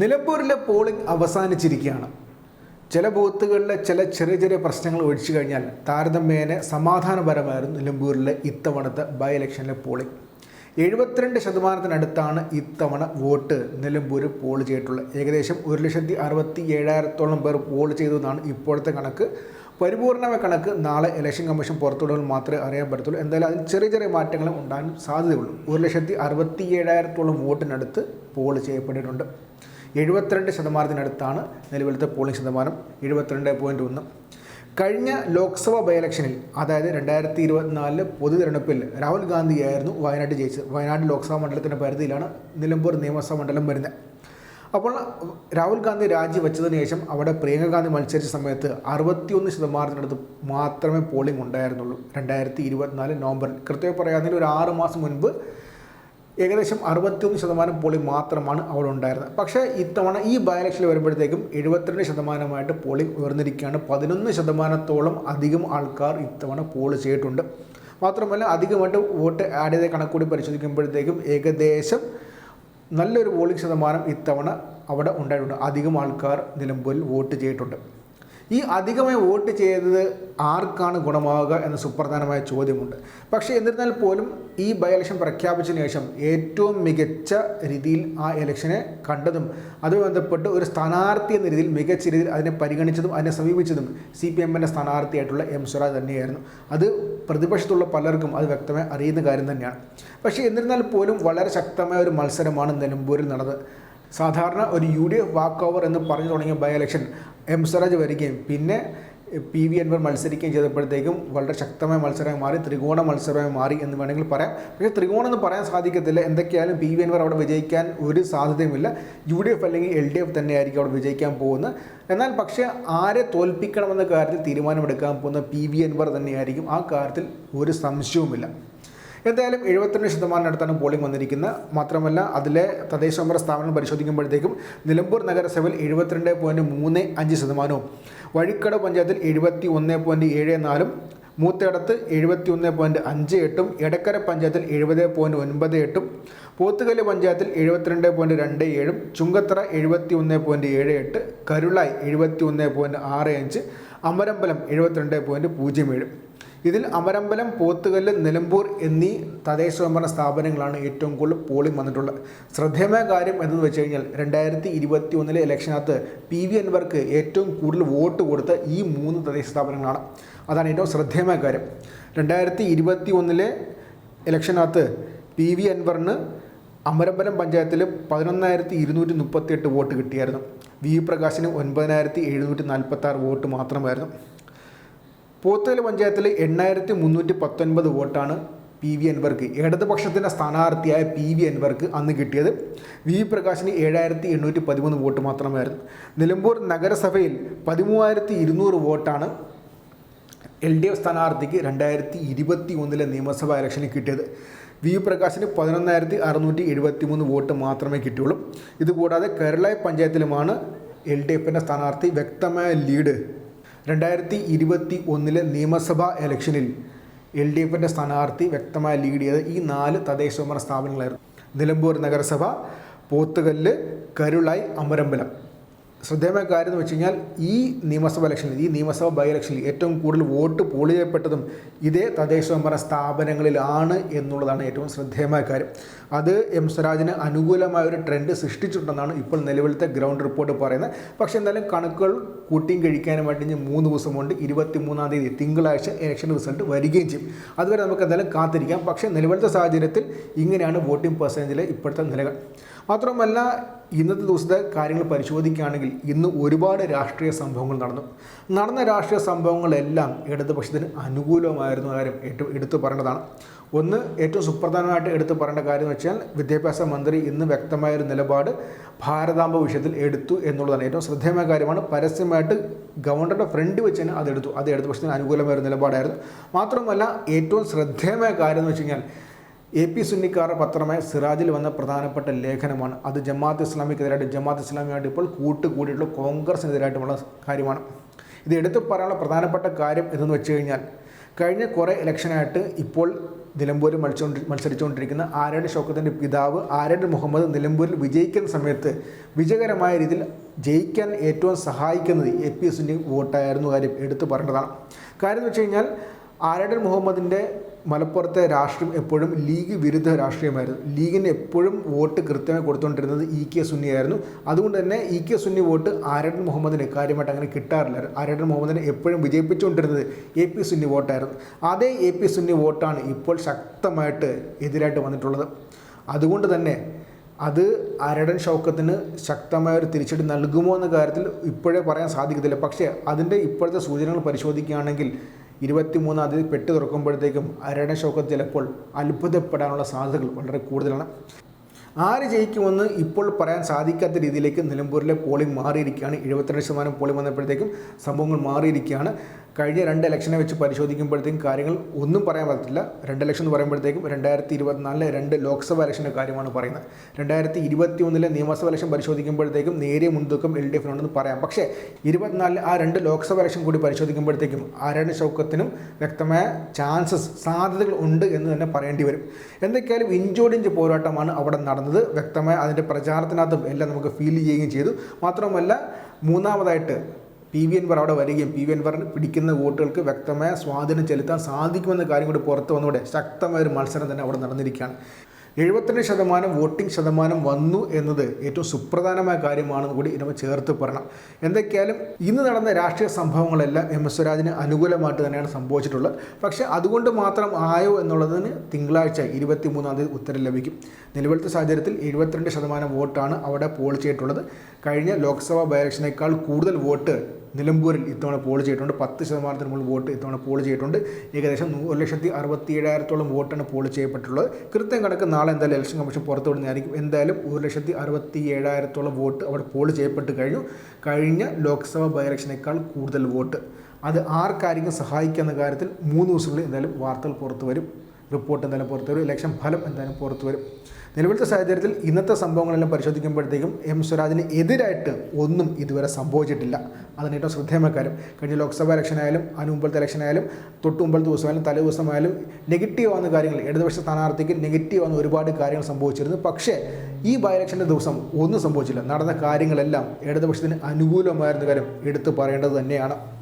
നിലമ്പൂരിലെ പോളിംഗ് അവസാനിച്ചിരിക്കുകയാണ്. ചില ബൂത്തുകളിലെ ചില ചെറിയ ചെറിയ പ്രശ്നങ്ങൾ ഒഴിച്ചു കഴിഞ്ഞാൽ താരതമ്യേന സമാധാനപരമായിരുന്നു നിലമ്പൂരിലെ ഇത്തവണത്തെ ബൈ ഇലക്ഷനിലെ പോളിംഗ്. എഴുപത്തിരണ്ട് ശതമാനത്തിനടുത്താണ് ഇത്തവണ വോട്ട് നിലമ്പൂർ പോൾ ചെയ്തിട്ടുള്ളത്. ഏകദേശം ഒരു ലക്ഷത്തി അറുപത്തി ഏഴായിരത്തോളം പേർ പോൾ ചെയ്തു എന്നാണ് ഇപ്പോഴത്തെ കണക്ക്. പരിപൂർണമായ കണക്ക് നാളെ ഇലക്ഷൻ കമ്മീഷൻ പുറത്തുവിടുമ്പോൾ മാത്രമേ അറിയാൻ പറ്റത്തുള്ളൂ. എന്തായാലും അതിൽ ചെറിയ ചെറിയ മാറ്റങ്ങളും ഉണ്ടാകാൻ സാധ്യതയുള്ളൂ. ഒരു ലക്ഷത്തി അറുപത്തി ഏഴായിരത്തോളം വോട്ടിനടുത്ത് പോൾ ചെയ്യപ്പെട്ടിട്ടുണ്ട്. എഴുപത്തിരണ്ട് ശതമാനത്തിനടുത്താണ് നിലവിലത്തെ പോളിംഗ് ശതമാനം എഴുപത്തിരണ്ട് പോയിന്റ് ഒന്ന്. കഴിഞ്ഞ ലോക്സഭാ ബൈ ഇലക്ഷനിൽ അതായത് രണ്ടായിരത്തി ഇരുപത്തിനാലിൽ പൊതു തിരഞ്ഞെടുപ്പിൽ രാഹുൽ ഗാന്ധിയായിരുന്നു വയനാട് ജയിച്ചത്. വയനാട് ലോക്സഭാ മണ്ഡലത്തിന്റെ പരിധിയിലാണ് നിലമ്പൂർ നിയമസഭാ മണ്ഡലം വരുന്നത്. അപ്പോൾ രാഹുൽ ഗാന്ധി രാജിവെച്ചതിന് ശേഷം അവിടെ പ്രിയങ്ക ഗാന്ധി മത്സരിച്ച സമയത്ത് അറുപത്തിയൊന്ന് ശതമാനത്തിനടുത്ത് മാത്രമേ പോളിംഗ് ഉണ്ടായിരുന്നുള്ളൂ. രണ്ടായിരത്തി ഇരുപത്തിനാല് നവംബറിൽ. കൃത്യമായി പറയുകയാണെങ്കിൽ ഒരു ആറ് മാസം മുൻപ് ഏകദേശം അറുപത്തിയൊന്ന് ശതമാനം പോളി മാത്രമാണ് അവിടെ ഉണ്ടായിരുന്നത്. പക്ഷേ ഇത്തവണ ഈ ബൈ ഇലക്ഷനിൽ വരുമ്പോഴത്തേക്കും എഴുപത്തിരണ്ട് ശതമാനമായിട്ട് പോളിംഗ് ഉയർന്നിരിക്കുകയാണ്. പതിനൊന്ന് ശതമാനത്തോളം അധികം ആൾക്കാർ ഇത്തവണ പോൾ ചെയ്തിട്ടുണ്ട്. മാത്രമല്ല അധികമായിട്ട് വോട്ട് ആഡ് ചെയ്ത കണക്കൂടി പരിശോധിക്കുമ്പോഴത്തേക്കും ഏകദേശം നല്ലൊരു പോളിംഗ് ശതമാനം ഇത്തവണ അവിടെ ഉണ്ടായിട്ടുണ്ട്. അധികം ആൾക്കാർ നിലമ്പൂരിൽ വോട്ട് ചെയ്തിട്ടുണ്ട്. ഈ അധികമായി വോട്ട് ചെയ്തത് ആർക്കാണ് ഗുണമാവുക എന്ന സുപ്രധാനമായ ചോദ്യമുണ്ട്. പക്ഷേ എന്നിരുന്നാൽ പോലും ഈ ബൈ ഇലക്ഷൻ പ്രഖ്യാപിച്ചതിന് ശേഷം ഏറ്റവും മികച്ച രീതിയിൽ ആ ഇലക്ഷനെ കണ്ടതും അതുമായി ബന്ധപ്പെട്ട് ഒരു സ്ഥാനാർത്ഥി എന്ന രീതിയിൽ മികച്ച രീതിയിൽ അതിനെ പരിഗണിച്ചതും അതിനെ സമീപിച്ചതും സി പി എമ്മിന്റെ സ്ഥാനാർത്ഥിയായിട്ടുള്ള എം സ്വരാജ് തന്നെയായിരുന്നു. അത് പ്രതിപക്ഷത്തുള്ള പലർക്കും അത് വ്യക്തമായി അറിയുന്ന കാര്യം തന്നെയാണ്. പക്ഷേ എന്നിരുന്നാൽ പോലും വളരെ ശക്തമായ ഒരു മത്സരമാണ് നിലമ്പൂരിൽ നടന്നത്. സാധാരണ ഒരു U D F walk over എന്ന് പറഞ്ഞു തുടങ്ങിയ ബൈ ഇലക്ഷൻ എം സ്വരാജ് വരികയും പിന്നെ പി വി അൻവർ മത്സരിക്കുകയും ചെയ്തപ്പോഴത്തേക്കും വളരെ ശക്തമായ മത്സരമായി മാറി ത്രികോണ മത്സരമായി മാറി എന്ന് വേണമെങ്കിൽ പറയാം. പക്ഷേ ത്രികോണം എന്ന് പറയാൻ സാധിക്കത്തില്ല. എന്തൊക്കെയായാലും പി വി അൻവർ അവിടെ വിജയിക്കാൻ ഒരു സാധ്യതയുമില്ല. യു ഡി എഫ് അല്ലെങ്കിൽ എൽ ഡി എഫ് തന്നെയായിരിക്കും അവിടെ വിജയിക്കാൻ പോകുന്നത്. എന്നാൽ പക്ഷേ ആരെ തോൽപ്പിക്കണമെന്ന കാര്യത്തിൽ തീരുമാനമെടുക്കാൻ പോകുന്ന പി വി അൻവർ തന്നെയായിരിക്കും ആ കാര്യത്തിൽ ഒരു സംശയവുമില്ല. എന്തായാലും എഴുപത്തിരണ്ട് ശതമാനം പോളിംഗ് വന്നിരിക്കുന്നത്. മാത്രമല്ല അതിലെ തദ്ദേശ സ്വയംഭരണ സ്ഥാപനം പരിശോധിക്കുമ്പോഴത്തേക്കും നിലമ്പൂർ നഗരസഭയിൽ എഴുപത്തിരണ്ട് പോയിന്റ് മൂന്ന് അഞ്ച് ശതമാനവും വഴിക്കട പഞ്ചായത്തിൽ എഴുപത്തി ഒന്ന് പോയിന്റ് ഏഴ് നാലും മൂത്തേടത്ത് എഴുപത്തി ഒന്ന് പോയിന്റ് അഞ്ച് എട്ടും എടക്കര പഞ്ചായത്തിൽ എഴുപത് പോയിന്റ് ഒൻപത് എട്ടും പോത്തുകല്ല് പഞ്ചായത്തിൽ എഴുപത്തിരണ്ട് പോയിന്റ് രണ്ട് ഏഴും ചുങ്കത്തറ എഴുപത്തി ഒന്ന് പോയിന്റ് ഏഴ് എട്ട് കരുളായി എഴുപത്തി ഒന്ന് പോയിന്റ് ആറ് അഞ്ച് അമരമ്പലം എഴുപത്തിരണ്ട് പോയിന്റ് പൂജ്യം ഏഴ്. ഇതിൽ അമരമ്പലം പോത്തുകല്ല് നിലമ്പൂർ എന്നീ തദ്ദേശ സ്വയംഭരണ സ്ഥാപനങ്ങളാണ് ഏറ്റവും കൂടുതൽ പോളിംഗ് വന്നിട്ടുള്ളത്. ശ്രദ്ധേയമായ കാര്യം എന്തെന്ന് വെച്ച് കഴിഞ്ഞാൽ രണ്ടായിരത്തി ഇരുപത്തി ഒന്നിലെ ഇലക്ഷനകത്ത് പി വി അൻവർക്ക് ഏറ്റവും കൂടുതൽ വോട്ട് കൊടുത്ത ഈ മൂന്ന് തദ്ദേശ സ്ഥാപനങ്ങളാണ്. അതാണ് ഏറ്റവും ശ്രദ്ധേയമായ കാര്യം. രണ്ടായിരത്തി ഇരുപത്തി ഒന്നിലെ ഇലക്ഷനകത്ത് പി വി അൻവറിന് അമരമ്പലം പഞ്ചായത്തിൽ പതിനൊന്നായിരത്തി ഇരുന്നൂറ്റി മുപ്പത്തിയെട്ട് വോട്ട് കിട്ടിയായിരുന്നു. വി പ്രകാശിന് ഒൻപതിനായിരത്തി എഴുന്നൂറ്റി നാൽപ്പത്തി ആറ് വോട്ട് മാത്രമായിരുന്നു. പോത്തുകൽ പഞ്ചായത്തിൽ എണ്ണായിരത്തി മുന്നൂറ്റി പത്തൊൻപത് വോട്ടാണ് പി വി അൻവർക്ക്. ഇടതുപക്ഷത്തിന്റെ സ്ഥാനാർത്ഥിയായ പി വി അൻവർക്ക് അന്ന് കിട്ടിയത് വി പ്രകാശിന് ഏഴായിരത്തി എണ്ണൂറ്റി പതിമൂന്ന് വോട്ട് മാത്രമായിരുന്നു. നിലമ്പൂർ നഗരസഭയിൽ പതിമൂവായിരത്തി ഇരുന്നൂറ് വോട്ടാണ് എൽ ഡി എഫ് സ്ഥാനാർത്ഥിക്ക് രണ്ടായിരത്തി ഇരുപത്തി ഒന്നിലെ നിയമസഭാ ഇലക്ഷനിൽ കിട്ടിയത്. വി പ്രകാശിന് പതിനൊന്നായിരത്തി അറുന്നൂറ്റി എഴുപത്തി മൂന്ന് വോട്ട് മാത്രമേ കിട്ടിയുള്ളൂ. ഇതുകൂടാതെ കേരള പഞ്ചായത്തിലുമാണ് എൽ ഡി എഫിന്റെ സ്ഥാനാർത്ഥി വ്യക്തമായ ലീഡ് രണ്ടായിരത്തി ഇരുപത്തി ഒന്നിലെ നിയമസഭാ ഇലക്ഷനിൽ എൽ ഡി എഫിന്റെ സ്ഥാനാർത്ഥി വ്യക്തമായി ലീഡ് ചെയ്ത് ഈ നാല് തദ്ദേശ സ്വയംഭരണ സ്ഥാപനങ്ങളായിരുന്നു. നിലമ്പൂർ നഗരസഭ പോത്തുകല്ല് കരുളായി അമരമ്പലം. ശ്രദ്ധേയമായ കാര്യം എന്ന് വെച്ച് കഴിഞ്ഞാൽ ഈ നിയമസഭ ഇലക്ഷനിൽ ഈ നിയമസഭ ബൈ ഇലക്ഷനിൽ ഏറ്റവും കൂടുതൽ വോട്ട് പോൾ ചെയ്യപ്പെട്ടതും ഇതേ തദ്ദേശ സ്വയംഭരണ സ്ഥാപനങ്ങളിലാണ് എന്നുള്ളതാണ് ഏറ്റവും ശ്രദ്ധേയമായ കാര്യം. അത് എം സ്വരാജിന് അനുകൂലമായ ഒരു ട്രെൻഡ് സൃഷ്ടിച്ചിട്ടുണ്ടെന്നാണ് ഇപ്പോൾ നിലവിലത്തെ ഗ്രൗണ്ട് റിപ്പോർട്ട് പറയുന്നത്. പക്ഷേ എന്തായാലും കണക്കുകൾ കൂട്ടിയും കഴിക്കാനും വേണ്ടി മൂന്ന് ദിവസം കൊണ്ട് ഇരുപത്തി മൂന്നാം തീയതി തിങ്കളാഴ്ച ഇലക്ഷൻ റിസൾട്ട് വരികയും ചെയ്യും. അതുവരെ നമുക്ക് എന്തായാലും കാത്തിരിക്കാം. പക്ഷേ നിലവിലത്തെ സാഹചര്യത്തിൽ ഇങ്ങനെയാണ് വോട്ടിംഗ് പെർസെന്റേജിലെ ഇപ്പോഴത്തെ നിലകൾ. മാത്രമല്ല ഇന്നത്തെ ദിവസത്തെ കാര്യങ്ങൾ പരിശോധിക്കുകയാണെങ്കിൽ ഇന്ന് ഒരുപാട് രാഷ്ട്രീയ സംഭവങ്ങൾ നടന്നു. നടന്ന രാഷ്ട്രീയ സംഭവങ്ങളെല്ലാം ഇടതുപക്ഷത്തിന് അനുകൂലമായിരുന്നു കാര്യം ഏറ്റവും എടുത്തു പറയേണ്ടതാണ്. ഒന്ന് ഏറ്റവും സുപ്രധാനമായിട്ട് എടുത്തു പറയേണ്ട കാര്യം എന്ന് വെച്ചാൽ വിദ്യാഭ്യാസ മന്ത്രി ഇന്ന് വ്യക്തമായൊരു നിലപാട് ഭാരതാംബ വിഷയത്തിൽ എടുത്തു എന്നുള്ളതാണ്. ഏറ്റവും ശ്രദ്ധേയമായ കാര്യമാണ്. പരസ്യമായിട്ട് ഗവർണറുടെ ഫ്രണ്ട് വെച്ച് തന്നെ അത് എടുത്തു. അത് ഇടതുപക്ഷത്തിന് അനുകൂലമായ ഒരു നിലപാടായിരുന്നു. മാത്രമല്ല ഏറ്റവും ശ്രദ്ധേയമായ കാര്യം എന്ന് വെച്ച് കഴിഞ്ഞാൽ എ പി സുന്നിക്കാരുടെ പത്രമായ സിറാജിൽ വന്ന പ്രധാനപ്പെട്ട ലേഖനമാണ്. അത് ജമാഅത്ത് ഇസ്ലാമിക്കെതിരായിട്ട് ജമാഅത്ത് ഇസ്ലാമിയായിട്ട് ഇപ്പോൾ കൂട്ടുകൂടിയിട്ടുള്ള കോൺഗ്രസിനെതിരായിട്ടുമുള്ള കാര്യമാണ്. ഇത് എടുത്തു പറയാനുള്ള പ്രധാനപ്പെട്ട കാര്യം എന്തെന്ന് വെച്ച് കഴിഞ്ഞാൽ കഴിഞ്ഞ കുറേ ഇലക്ഷനായിട്ട് ഇപ്പോൾ നിലമ്പൂരിൽ മത്സരിച്ചുകൊണ്ട് മത്സരിച്ചുകൊണ്ടിരിക്കുന്ന ആര്യയുടെ ഷൗക്കത്തിന്റെ പിതാവ് ആര്യയുടെ മുഹമ്മദ് നിലമ്പൂരിൽ വിജയിക്കുന്ന സമയത്ത് വിജയകരമായ രീതിയിൽ ജയിക്കാൻ ഏറ്റവും സഹായിക്കുന്നത് എ പി എസിന്റെ വോട്ടായിരുന്നു കാര്യം എടുത്തു പറയേണ്ടതാണ്. കാര്യം എന്ന് വെച്ച് കഴിഞ്ഞാൽ ആര്യടൻ മുഹമ്മദിന്റെ മലപ്പുറത്തെ രാഷ്ട്രീയം എപ്പോഴും ലീഗ് വിരുദ്ധ രാഷ്ട്രീയമായിരുന്നു. ലീഗിന് എപ്പോഴും വോട്ട് കൃത്യമായി കൊടുത്തുകൊണ്ടിരുന്നത് ഇ കെ സുന്നിയായിരുന്നു. അതുകൊണ്ട് തന്നെ E K Sunni vote Aryadan മുഹമ്മദിന് കാര്യമായിട്ട് അങ്ങനെ കിട്ടാറില്ലായിരുന്നു. ആരടൻ മുഹമ്മദിനെ എപ്പോഴും വിജയിപ്പിച്ചുകൊണ്ടിരുന്നത് എ പി സുന്നി വോട്ടായിരുന്നു. അതേ എ പി സുന്നി വോട്ടാണ് ഇപ്പോൾ ശക്തമായിട്ട് എതിരായിട്ട് വന്നിട്ടുള്ളത്. അതുകൊണ്ട് തന്നെ അത് അരടൻ ഷൗക്കത്തിന് ശക്തമായ ഒരു തിരിച്ചടി നൽകുമോ എന്ന കാര്യത്തിൽ ഇപ്പോഴേ പറയാൻ സാധിക്കത്തില്ല. പക്ഷേ അതിന്റെ ഇപ്പോഴത്തെ സൂചനകൾ പരിശോധിക്കുകയാണെങ്കിൽ ഇരുപത്തി മൂന്നാം തീയതി പെട്ട് തുറക്കുമ്പോഴത്തേക്കും അരണശോകം ചിലപ്പോൾ അത്ഭുതപ്പെടാനുള്ള സാധ്യതകൾ വളരെ കൂടുതലാണ്. ആര് ജയിക്കുമെന്ന് ഇപ്പോൾ പറയാൻ സാധിക്കാത്ത രീതിയിലേക്ക് നിലമ്പൂരിലെ പോളിംഗ് മാറിയിരിക്കുകയാണ്. എഴുപത്തിരണ്ട് ശതമാനം പോളിംഗ് വന്നപ്പോഴത്തേക്കും സംഭവങ്ങൾ മാറിയിരിക്കുകയാണ്. കഴിഞ്ഞ രണ്ട് ഇലക്ഷനെ വെച്ച് പരിശോധിക്കുമ്പോഴത്തേക്കും കാര്യങ്ങൾ ഒന്നും പറയാൻ പറ്റില്ല രണ്ട് ഇലക്ഷൻ എന്ന് പറയുമ്പോഴത്തേക്കും രണ്ടായിരത്തി ഇരുപത്തിനാലിലെ രണ്ട് ലോക്സഭ ഇലക്ഷന്റെ കാര്യമാണ് പറയുന്നത്. രണ്ടായിരത്തി ഇരുപത്തി ഒന്നിലെ നിയമസഭ ഇലക്ഷൻ പരിശോധിക്കുമ്പോഴത്തേക്കും നേരിയ മുൻതൂക്കം എൽ ഡി എഫിനുണ്ടെന്ന് പറയാം. പക്ഷേ ഇരുപത്തിനാലിൽ ആ രണ്ട് ലോക്സഭ ഇലക്ഷൻ കൂടി പരിശോധിക്കുമ്പോഴത്തേക്കും ആരാണ് ഷൗക്കത്തിനും വ്യക്തമായ ചാൻസസ് സാധ്യതകൾ ഉണ്ട് എന്ന് തന്നെ പറയേണ്ടി വരും. എന്തൊക്കെയായാലും ഇഞ്ചോടിഞ്ച് പോരാട്ടമാണ് അവിടെ നടന്നത്. വ്യക്തമായ അതിന്റെ പ്രചാരണത്തിനകത്തും എല്ലാം നമുക്ക് ഫീൽ ചെയ്യുകയും ചെയ്തു. മാത്രമല്ല മൂന്നാമതായിട്ട് പി വി എൻവർ അവിടെ വരികയും പി വി എൻവർ പിടിക്കുന്ന വോട്ടുകൾക്ക് വ്യക്തമായ സ്വാധീനം ചെലുത്താൻ സാധിക്കുമെന്ന കാര്യം കൂടി പുറത്തു വന്നതോടെ ശക്തമായ ഒരു മത്സരം തന്നെ അവിടെ നടന്നിരിക്കുകയാണ്. എഴുപത്തിരണ്ട് ശതമാനം വോട്ടിംഗ് ശതമാനം വന്നു എന്നത് ഏറ്റവും സുപ്രധാനമായ കാര്യമാണെന്ന് കൂടി നമ്മൾ ചേർത്ത് പറയണം. എന്തൊക്കെയാലും ഇന്ന് നടന്ന രാഷ്ട്രീയ സംഭവങ്ങളെല്ലാം എം. എസ്. സ്വരാജിന് അനുകൂലമായിട്ട് തന്നെയാണ് സംഭവിച്ചിട്ടുള്ളത്. പക്ഷേ അതുകൊണ്ട് മാത്രം ആയോ എന്നുള്ളതിന് തിങ്കളാഴ്ച ഇരുപത്തി മൂന്നാം തീയതി ഉത്തരം ലഭിക്കും. നിലവിലത്തെ സാഹചര്യത്തിൽ എഴുപത്തിരണ്ട് ശതമാനം വോട്ടാണ് അവിടെ പോൾ ചെയ്തിട്ടുള്ളത്. കഴിഞ്ഞ ലോക്സഭാ ബൈ കൂടുതൽ വോട്ട് നിലമ്പൂരിൽ ഇത്തവണ പോൾ ചെയ്തിട്ടുണ്ട്. പത്ത് ശതമാനത്തിന് മുകളിൽ വോട്ട് ഇത്തവണ പോൾ ചെയ്തിട്ടുണ്ട്. ഏകദേശം ഒരു ലക്ഷത്തി അറുപത്തി ഏഴായിരത്തോളം വോട്ടാണ് പോൾ ചെയ്യപ്പെട്ടുള്ളത് കൃത്യം കണക്ക് നാളെ എന്തായാലും ഇലക്ഷൻ കമ്മീഷൻ പുറത്തു പുറത്തുവിടുന്നതായിരിക്കും. എന്തായാലും ഒരു ലക്ഷത്തി അറുപത്തി ഏഴായിരത്തോളം വോട്ട് അവിടെ പോൾ ചെയ്യപ്പെട്ട് കഴിഞ്ഞു. കഴിഞ്ഞ ലോക്സഭാ ബൈ ഇലക്ഷനേക്കാൾ കൂടുതൽ വോട്ട്. അത് ആർക്കായിരിക്കും സഹായിക്കുക എന്ന കാര്യത്തിൽ മൂന്ന് ദിവസങ്ങളിൽ എന്തായാലും വാർത്തകൾ പുറത്തു വരും. റിപ്പോർട്ട് എന്തായാലും പുറത്തു വരും. ഇലക്ഷൻ ഫലം എന്തായാലും പുറത്തു വരും. നിലവിലത്തെ സാഹചര്യത്തിൽ ഇന്നത്തെ സംഭവങ്ങളെല്ലാം പരിശോധിക്കുമ്പോഴത്തേക്കും എം സ്വരാജിന് എതിരായിട്ട് ഒന്നും ഇതുവരെ സംഭവിച്ചിട്ടില്ല. അതാണ് ഏറ്റവും ശ്രദ്ധേയമായ കാര്യം. കഴിഞ്ഞ ലോക്സഭാ ഇലക്ഷനായാലും അതിന് ഇലക്ഷൻ ആയാലും തൊട്ട് മുമ്പത്തെ ദിവസമായാലും തലേ ദിവസമായാലും നെഗറ്റീവ് ആവുന്ന കാര്യങ്ങൾ ഇടതുപക്ഷ സ്ഥാനാർത്ഥിക്ക് നെഗറ്റീവ് ആവുന്ന ഒരുപാട് കാര്യങ്ങൾ സംഭവിച്ചിരുന്നു. പക്ഷേ ഈ ബൈ ഇലക്ഷന്റെ ദിവസം ഒന്നും സംഭവിച്ചില്ല. നടന്ന കാര്യങ്ങളെല്ലാം ഇടതുപക്ഷത്തിന് അനുകൂലമായിരുന്ന കാര്യം എടുത്തു പറയേണ്ടത് തന്നെയാണ്.